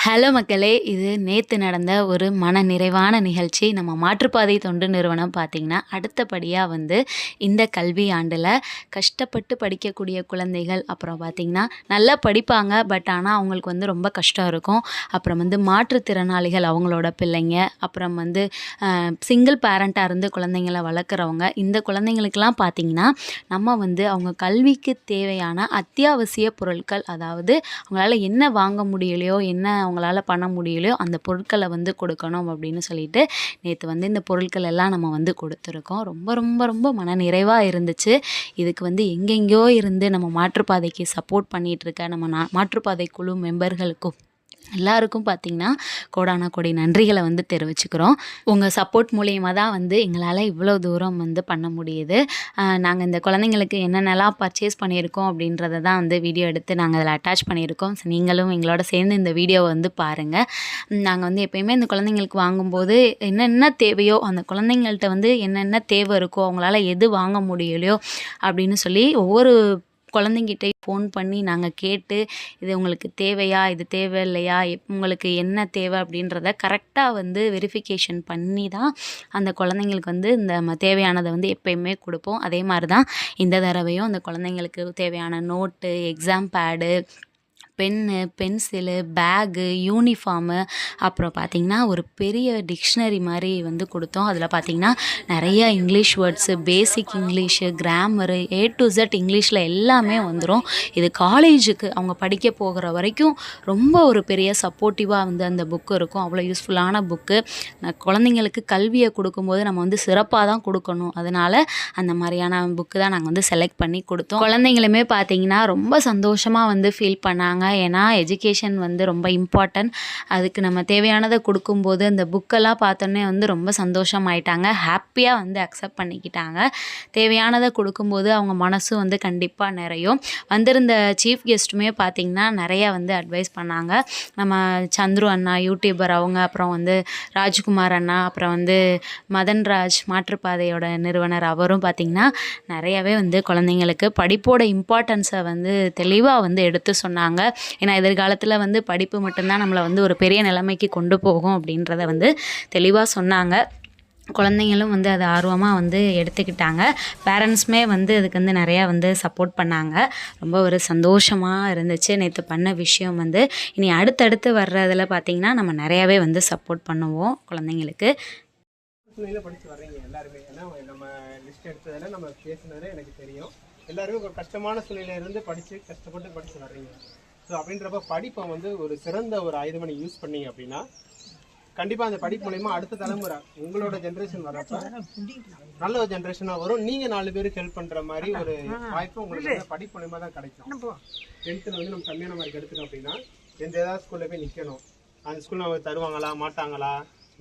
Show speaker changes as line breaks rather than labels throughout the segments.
Hello மக்களே இது நேற்று நடந்த ஒரு மன நிறைவான நிகழ்ச்சி. நம்ம மாற்றுப்பாதை தொண்டு நிறுவனம் பார்த்திங்கன்னா அடுத்தபடியாக வந்து இந்த கல்வி ஆண்டில் கஷ்டப்பட்டு படிக்கக்கூடிய குழந்தைகள் அப்புறம் பார்த்திங்கன்னா நல்லா படிப்பாங்க பட் ஆனால் அவங்களுக்கு வந்து ரொம்ப கஷ்டம் இருக்கும். அப்புறம் வந்து மாற்றுத்திறனாளிகள் அவங்களோட பிள்ளைங்க அப்புறம் வந்து சிங்கிள் பேரண்ட்டாக இருந்து குழந்தைங்கள வளர்க்குறவங்க இந்த குழந்தைங்களுக்கெல்லாம் பார்த்திங்கன்னா நம்ம வந்து அவங்க கல்விக்கு தேவையான அத்தியாவசிய பொருட்கள் அதாவது அவங்களால என்ன வாங்க முடியலையோ என்ன அவங்களால பண்ண முடியலையோ அந்த பொருட்களை வந்து கொடுக்கணும் அப்படின்னு சொல்லிட்டு நேற்று வந்து இந்த பொருட்கள் எல்லாம் நம்ம வந்து கொடுத்துருக்கோம். ரொம்ப ரொம்ப ரொம்ப மன நிறைவாக இருந்துச்சு. இதுக்கு வந்து எங்கெங்கேயோ இருந்து நம்ம மாற்றுப்பாதைக்கு சப்போர்ட் பண்ணிகிட்டு இருக்க நம்ம நா மாற்றுப்பாதை குழு மெம்பர்களுக்கும் எல்லாருக்கும் பார்த்திங்கன்னா கோடான கோடி நன்றிகளை வந்து தெரிவிச்சுக்கிறோம். உங்கள் சப்போர்ட் மூலியமாக தான் வந்து எங்களால் இவ்வளோ தூரம் வந்து பண்ண முடியுது. நாங்கள் இந்த குழந்தைங்களுக்கு என்னென்னலாம் பர்ச்சேஸ் பண்ணியிருக்கோம் அப்படின்றத தான் வந்து வீடியோ எடுத்து நாங்கள் அதில் அட்டாச் பண்ணியிருக்கோம். ஸோ நீங்களும் எங்களோட சேர்ந்து இந்த வீடியோவை வந்து பாருங்கள் நாங்கள் வந்து எப்பயுமே இந்த குழந்தைங்களுக்கு வாங்கும்போது என்னென்ன தேவையோ அந்த குழந்தைங்கள்ட்ட வந்து என்னென்ன தேவை இருக்கோ அவங்களால எது வாங்க முடியலையோ அப்படின்னு சொல்லி ஒவ்வொரு குழந்தைங்கிட்ட ஃபோன் பண்ணி நாங்கள் கேட்டு இது உங்களுக்கு தேவையா இது தேவை இல்லையா எப் உங்களுக்கு என்ன தேவை அப்படின்றத கரெக்டாக வந்து வெரிஃபிகேஷன் பண்ணி தான் அந்த குழந்தைங்களுக்கு வந்து இந்த தேவையானதை வந்து எப்பயுமே கொடுப்போம். அதே மாதிரி தான் இந்த தடவையும் அந்த குழந்தைங்களுக்கு தேவையான note exam pad pen pencil bag uniform. அப்புறம் பார்த்திங்கன்னா ஒரு பெரிய டிக்ஷனரி மாதிரி வந்து கொடுத்தோம். அதில் பார்த்திங்கன்னா நிறைய English words basic English grammar A to Z இங்கிலீஷில் எல்லாமே வந்துடும் இது காலேஜுக்கு அவங்க படிக்க போகிற வரைக்கும் ரொம்ப ஒரு பெரிய சப்போர்ட்டிவாக வந்து அந்த புக்கு இருக்கும். அவ்வளோ யூஸ்ஃபுல்லான புக்கு குழந்தைங்களுக்கு கல்வியை கொடுக்கும்போது நம்ம வந்து சிறப்பாக தான் கொடுக்கணும். அதனால் அந்த மாதிரியான புக்கு தான் நாங்கள் வந்து செலக்ட் பண்ணி கொடுத்தோம். குழந்தைங்களுமே பார்த்திங்கன்னா ரொம்ப சந்தோஷமாக வந்து ஃபீல் பண்ணாங்க. ஏன்னா எஜுகேஷன் வந்து ரொம்ப இம்பார்ட்டன்ட் அதுக்கு நம்ம தேவையானதை கொடுக்கும்போது அந்த புக்கெல்லாம் பார்த்தோன்னே வந்து ரொம்ப சந்தோஷமாயிட்டாங்க. ஹாப்பியாக வந்து அக்செப்ட் பண்ணிக்கிட்டாங்க. தேவையானதை கொடுக்கும்போது அவங்க மனசும் வந்து கண்டிப்பாக நிறையும். வந்திருந்த சீஃப் கெஸ்ட்டுமே பார்த்திங்கன்னா நிறையா வந்து அட்வைஸ் பண்ணாங்க. நம்ம சந்துரு அண்ணா யூடியூபர் அவங்க அப்புறம் வந்து ராஜ்குமார் அண்ணா அப்புறம் வந்து மதன்ராஜ் மாற்றுப்பாதையோட நிறுவனர் அவரும் பார்த்திங்கன்னா நிறையவே வந்து குழந்தைங்களுக்கு படிப்போட இம்பார்ட்டன்ஸை வந்து தெளிவாக வந்து எடுத்து சொன்னாங்க. ஏன்னா எதிர்காலத்தில் வந்து படிப்பு மட்டும்தான் நம்மளை வந்து ஒரு பெரிய நிலைமைக்கு கொண்டு போகும் அப்படின்றத வந்து தெளிவாக சொன்னாங்க. குழந்தைங்களும் வந்து அதை ஆர்வமாக வந்து எடுத்துக்கிட்டாங்க. பேரண்ட்ஸுமே வந்து அதுக்கு வந்து நிறையா வந்து சப்போர்ட் பண்ணாங்க. ரொம்ப ஒரு சந்தோஷமாக இருந்துச்சு. நேற்று பண்ண விஷயம் வந்து. இனி அடுத்தடுத்து வர்றதில் பார்த்திங்கன்னா நம்ம நிறையாவே வந்து சப்போர்ட் பண்ணுவோம் குழந்தைங்களுக்கு.
படித்து வர்றீங்க எல்லாருமே. ஏன்னா நம்ம லிஸ்ட் எடுத்ததில் நம்ம பேசுனதுல எனக்கு தெரியும். எல்லாருமே ஒரு கஷ்டமான சூழ்நிலையிலேருந்து படித்து கஷ்டப்பட்டு படித்து வர்றீங்க. ஸோ அப்படின்றப்ப படிப்பை வந்து ஒரு சிறந்த ஒரு ஆயுதமாக யூஸ் பண்ணீங்க அப்படின்னா கண்டிப்பா அந்த படிப்பு மூலியமா அடுத்த தலைமுறை உங்களோட ஜென்ரேஷன் வரப்ப நல்ல ஒரு ஜென்ரேஷனா வரும். நீங்க நாலு பேருக்கு ஹெல்ப் பண்ற மாதிரி ஒரு வாய்ப்பு உங்களுக்கு அந்த படிப்பு மூலியமா தான் கிடைக்கும். டென்த்தில் வந்து நம்ம கம்மியான மார்க் எடுத்துட்டோம் அப்படின்னா எந்த ஏதாவது ஸ்கூல்ல போய் நிக்கணும். அந்த ஸ்கூல்ல அவங்க தருவாங்களா மாட்டாங்களா?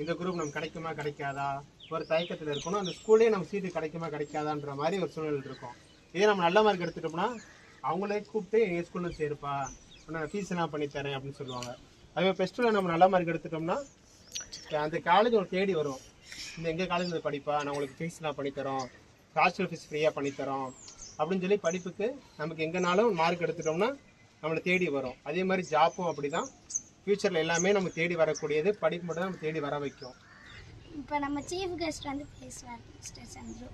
இந்த குரூப் நமக்கு கிடைக்குமா கிடைக்காதா? ஒரு தயக்கத்தில் இருக்கணும். அந்த ஸ்கூல்லேயே நம்ம சீட்டு கிடைக்குமா கிடைக்காதான்ற மாதிரி ஒரு சூழ்நிலை இருக்கும். இதே நம்ம நல்ல மார்க் எடுத்துட்டோம்னா அவங்களே கூப்பிட்டு எங்கள் ஸ்கூலில் சேருப்பா. நான் ஃபீஸ் எல்லாம் பண்ணி தரேன் அப்படின்னு சொல்லுவாங்க. அதே ப்ளஸ் டூவில் நம்ம நல்ல மார்க் எடுத்துட்டோம்னா அந்த காலேஜ் உங்களுக்கு தேடி வரும். இந்த எங்கள் காலேஜில் படிப்பா? நான் உங்களுக்கு ஃபீஸ்லாம் பண்ணித்தரோம் ஹாஸ்டல் ஃபீஸ் ஃப்ரீயாக பண்ணித்தரோம் அப்படின்னு சொல்லி படிப்புக்கு நமக்கு எங்கேனாலும் மார்க் எடுத்துட்டோம்னா நம்மளை தேடி வரும். அதே மாதிரி ஜாப்பும் அப்படி தான் ஃப்யூச்சரில் எல்லாமே நம்ம தேடி வரக்கூடியது. படிப்பு மட்டும் தான் நம்ம தேடி வர வைக்கும்.
இப்போ நம்ம சீஃப் கெஸ்ட் வந்து பேசுவார் மிஸ்டர் சந்துரு.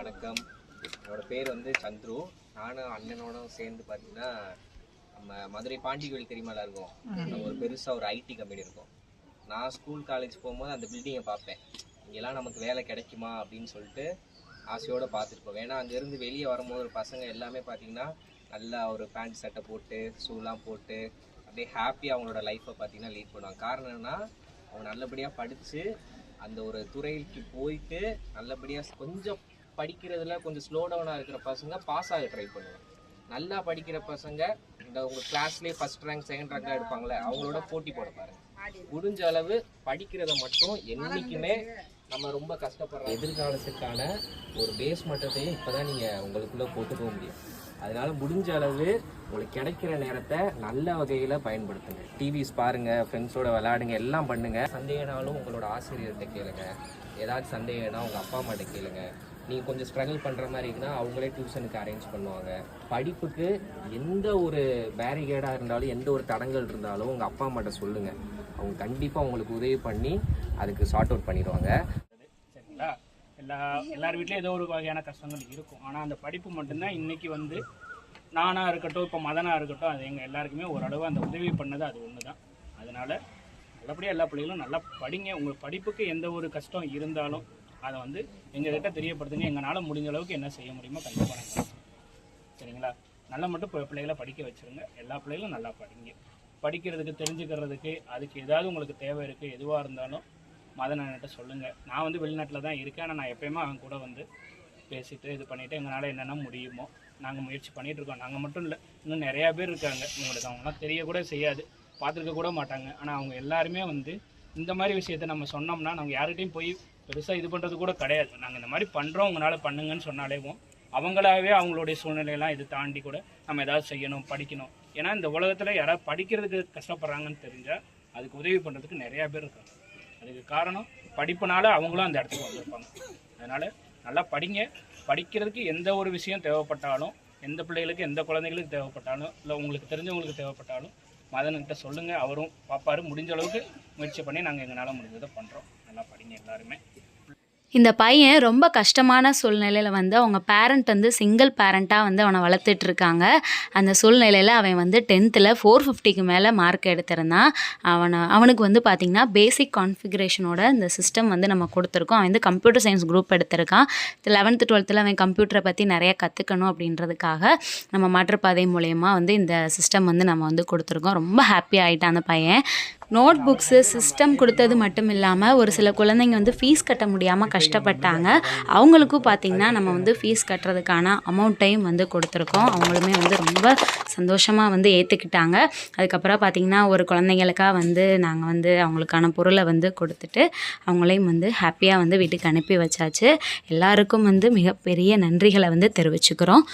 வணக்கம். என்னோட பேர் வந்து சந்துரு. நானும் அண்ணனோட சேர்ந்து பார்த்தீங்கன்னா நம்ம மதுரை பாண்டி கோயில் தெரியுமா இருக்கும் ஒரு பெருசாக ஒரு ஐடி கம்பெனி இருக்கும். நான் ஸ்கூல் காலேஜ் போகும்போது அந்த பில்டிங்கை பார்ப்பேன். இங்கெல்லாம் நமக்கு வேலை கிடைக்குமா அப்படின்னு சொல்லிட்டு ஆசையோடு பார்த்துட்டு போவேன். ஏன்னா அங்கேருந்து வெளியே வரும்போது ஒரு பசங்க எல்லாமே பார்த்தீங்கன்னா நல்லா ஒரு பேண்ட் சட்டை போட்டு ஷூலாம் போட்டு அப்படியே ஹாப்பியாக அவங்களோட லைஃப்பை பார்த்தீங்கன்னா லீட் பண்ணுவாங்க. காரணம் என்னன்னா அவங்க நல்லபடியாக படித்து அந்த ஒரு துறைக்கு போயிட்டு நல்லபடியாக கொஞ்சம் படிக்கிறதுல கொஞ்சம் ஸ்லோ டவுனாக இருக்கிற பசங்க பாஸ் ஆக ட்ரை பண்ணுவாங்க. நல்லா படிக்கிற பசங்க இந்த உங்க கிளாஸ்லேயே ஃபர்ஸ்ட் ரேங்க் செகண்ட் ரேங்காக எடுப்பாங்களே அவங்களோட போட்டி போட பாருங்க. முடிஞ்ச அளவு படிக்கிறத மட்டும் என்னைக்குமே நம்ம ரொம்ப கஷ்டப்படுற எதிர்காலத்துக்கான ஒரு பேஸ் மட்டத்தையும் இப்போதான் நீங்கள் உங்களுக்குள்ள போட்டுக்க முடியும். அதனால முடிஞ்ச அளவு உங்களுக்கு கிடைக்கிற நேரத்தை நல்ல வகையில் பயன்படுத்துங்க. டிவிஸ் பாருங்க ஃப்ரெண்ட்ஸோட விளையாடுங்க எல்லாம் பண்ணுங்க. சந்தேகனாலும் உங்களோட ஆசிரியர்கிட்ட கேளுங்க. ஏதாச்சும் சந்தேகம்னா உங்க அப்பா அம்மாட்ட கேளுங்க. நீங்கள் கொஞ்சம் ஸ்ட்ரகிள் பண்ணுற மாதிரி இருந்தால் அவங்களே டியூஷனுக்கு அரேஞ்ச் பண்ணுவாங்க. படிப்புக்கு எந்த ஒரு பேரிகேடாக இருந்தாலும் எந்த ஒரு தடங்கள் இருந்தாலும் உங்கள் அப்பா அம்மாட்ட சொல்லுங்கள் அவங்க கண்டிப்பாக உங்களுக்கு உதவி பண்ணி அதுக்கு சார்ட் அவுட் பண்ணிடுவாங்க.
சரிங்களா? எல்லா எல்லார் வீட்லேயும் ஏதோ ஒரு வகையான கஷ்டங்கள் இருக்கும். ஆனால் அந்த படிப்பு மட்டும்தான் இன்றைக்கி வந்து நானாக இருக்கட்டும் இப்போ மதனாக இருக்கட்டும் அது எங்கள் எல்லாருக்குமே ஓரளவு அந்த உதவி பண்ணது அது ஒன்று தான் அதனால் நல்லபடியாக எல்லா பிள்ளைகளும் நல்லா படிங்க. உங்கள் படிப்புக்கு எந்த ஒரு கஷ்டம் இருந்தாலும் அதை வந்து எங்ககிட்ட தெரியப்படுத்துங்க. எங்களால் முடிஞ்ச அளவுக்கு என்ன செய்ய முடியுமோ கண்டிப்பாக நாங்கள் சரிங்களா? நல்லா மட்டும் இப்போ பிள்ளைகளை படிக்க வச்சுருங்க. எல்லா பிள்ளைகளும் நல்லா படிங்க. படிக்கிறதுக்கு தெரிஞ்சுக்கிறதுக்கு அதுக்கு ஏதாவது உங்களுக்கு தேவை இருக்குது எதுவாக இருந்தாலும் மதனன்கிட்ட சொல்லுங்கள் நான் வந்து வெளிநாட்டில் தான் இருக்கேன். ஆனால் நான் எப்பயுமே அவன் கூட வந்து பேசிட்டு இது பண்ணிவிட்டு எங்களால் என்னென்ன முடியுமோ நாங்கள் முயற்சி பண்ணிகிட்ருக்கோம் இருக்கோம். நாங்கள் மட்டும் இல்லை இன்னும் நிறையா பேர் இருக்காங்க. உங்களுக்கு அவங்களாம் தெரியக்கூட செய்யாது. பார்த்துருக்க கூட மாட்டாங்க. ஆனால் அவங்க எல்லாருமே வந்து இந்த மாதிரி விஷயத்த நம்ம சொன்னோம்னா நாங்கள் யார்கிட்டையும் போய் பெருசாக இது பண்ணுறது கூட கிடையாது. நாங்கள் இந்த மாதிரி பண்ணுறோம் உங்களால் பண்ணுங்கன்னு சொன்னாலேவும் அவங்களாவே அவங்களுடைய சூழ்நிலையெல்லாம் இது தாண்டி கூட நம்ம ஏதாவது செய்யணும் படிக்கணும். ஏன்னா இந்த உலகத்தில் யாராவது படிக்கிறதுக்கு கஷ்டப்படுறாங்கன்னு தெரிஞ்சால் அதுக்கு உதவி பண்ணுறதுக்கு நிறையா பேர் இருக்காங்க. அதுக்கு காரணம் படிப்புனால அவங்களும் அந்த இடத்துக்கு வந்திருப்பாங்க. அதனால் நல்லா படிங்க. படிக்கிறதுக்கு எந்த ஒரு விஷயம் தேவைப்பட்டாலும் எந்த பிள்ளைகளுக்கு எந்த குழந்தைகளுக்கு தேவைப்பட்டாலும் இல்லை உங்களுக்கு தெரிஞ்சவங்களுக்கு தேவைப்பட்டாலும் மதன்கிட்ட சொல்லுங்கள் அவரும் பார்ப்பாரு முடிஞ்ச அளவுக்கு முயற்சி பண்ணி நாங்கள் எங்களால் முடிஞ்சதை பண்ணுறோம் நல்லா படிங்க எல்லாருமே.
இந்த பையன் ரொம்ப கஷ்டமான சூழ்நிலையில் வந்து அவங்க பேரண்ட் வந்து சிங்கிள் பேரண்ட்டாக வந்து அவனை வளர்த்துட்டு இருக்காங்க அந்த சூழ்நிலையில் அவன் வந்து டென்த்தில் ஃபோர் ஃபிஃப்டிக்கு மேலே மார்க் எடுத்திருந்தான். அவனை அவனுக்கு வந்து பார்த்திங்கன்னா பேசிக் கான்ஃபிகரேஷனோட இந்த சிஸ்டம் வந்து நம்ம கொடுத்துருக்கோம். அவன் வந்து கம்ப்யூட்டர் சயின்ஸ் குரூப் எடுத்திருக்கான். லெவன்த்து டுவெல்த்தில் அவன் கம்ப்யூட்டரை பற்றி நிறைய கற்றுக்கணும் அப்படின்றதுக்காக நம்ம மாற்றுப்பாதை மூலயமா வந்து இந்த சிஸ்டம் வந்து நம்ம வந்து கொடுத்துருக்கோம். ரொம்ப ஹாப்பி ஆகிட்டான் அந்த பையன். நோட் புக்ஸு சிஸ்டம் கொடுத்தது மட்டும் இல்லாமல் ஒரு சில குழந்தைங்க வந்து ஃபீஸ் கட்ட முடியாமல் கஷ்டப்பட்டாங்க. அவங்களுக்கும் பார்த்திங்கன்னா நம்ம வந்து ஃபீஸ் கட்டுறதுக்கான அமௌண்ட்டையும் வந்து கொடுத்துருக்கோம். அவங்களுமே வந்து ரொம்ப சந்தோஷமாக வந்து ஏற்றுக்கிட்டாங்க அதுக்கப்புறம் பார்த்திங்கன்னா ஒரு குழந்தைங்களுக்காக வந்து நாங்கள் வந்து அவங்களுக்கான பொருளை வந்து கொடுத்துட்டு அவங்களையும் வந்து ஹாப்பியாக வந்து வீட்டுக்கு அனுப்பி வச்சாச்சு. எல்லாருக்கும் வந்து மிகப்பெரிய நன்றிகளை வந்து தெரிவிச்சுக்கிறோம்.